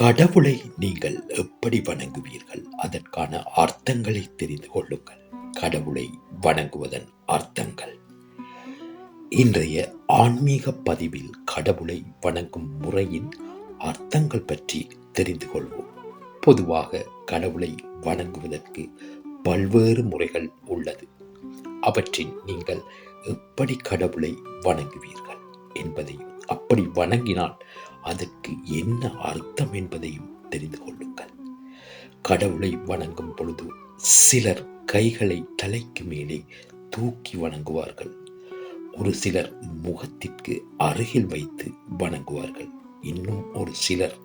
கடவுளை நீங்கள் எப்படி வணங்குவீர்கள்? அதற்கான அர்த்தங்களை தெரிந்து கொள்ளுங்கள். கடவுளை வணங்குவதன் அர்த்தங்கள். இன்றைய ஆன்மீக பதிவில் கடவுளை வணங்கும் முறையின் அர்த்தங்கள் பற்றி தெரிந்து கொள்வோம். பொதுவாக கடவுளை வணங்குவதற்கு பல்வேறு முறைகள் உள்ளது. அவற்றில் நீங்கள் எப்படி கடவுளை வணங்குவீர்கள் என்பதையும் அப்படி வணங்கினால் அதற்கு என்ன அர்த்தம் என்பதையும் தெரிந்து கொள்ளுங்கள். கடவுளை வணங்கும் பொழுது சிலர் கைகளை தலைக்கு மேலே தூக்கி வணங்குவார்கள். ஒரு சிலர் முகத்திற்கு அருகில் வைத்து வணங்குவார்கள். இன்னும் ஒரு சிலர்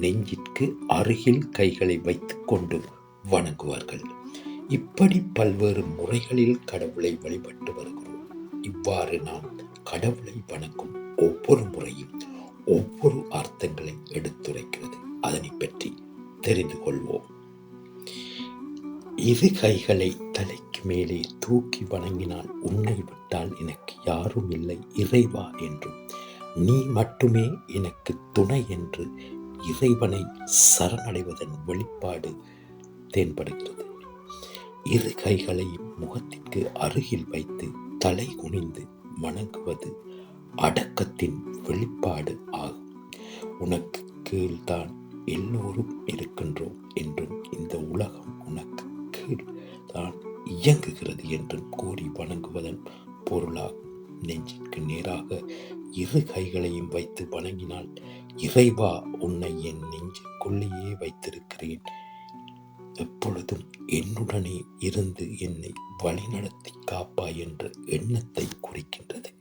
நெஞ்சிற்கு அருகில் கைகளை வைத்துக்கொண்டு வணங்குவார்கள். இப்படி பல்வேறு முறைகளில் கடவுளை வழிபட்டு வருகிறோம். இவ்வாறு நாம் கடவுளை வணங்கும் ஒவ்வொரு முறையும் ஒவ்வொரு அர்த்தங்களை எடுத்துரைக்கிறது. அதனை பற்றி தெரிந்து கொள்வோம். இரு கைகளை தலைக்கு மேலே தூக்கி வணங்கினால் உன்னை விட்டால் எனக்கு யாரும் இல்லை இறைவா என்றும். நீ மட்டுமே எனக்கு துணை என்று இறைவனை சரணடைவதன் வெளிப்பாடு தென்படுகிறது. இரு கைகளை முகத்திற்கு அருகில் வைத்து தலை குனிந்து வணங்குவது அடக்கத்தின் வெளிப்பாடு ஆகும். உனக்கு கீழ்தான் எல்லோரும் இருக்கின்றோம் என்றும் இந்த உலகம் உனக்கு கீழ் தான் இயங்குகிறது என்றும் கூறி வணங்குவதன் பொருளாகும். நெஞ்சிற்கு நேராக இரு கைகளையும் வைத்து வணங்கினால் இறைவா உன்னை என் நெஞ்சுக்குள்ளேயே வைத்திருக்கிறேன். எப்பொழுதும் என்னுடனே இருந்து என்னை வழிநடத்தி காப்பா என்ற எண்ணத்தை குறிக்கின்றது.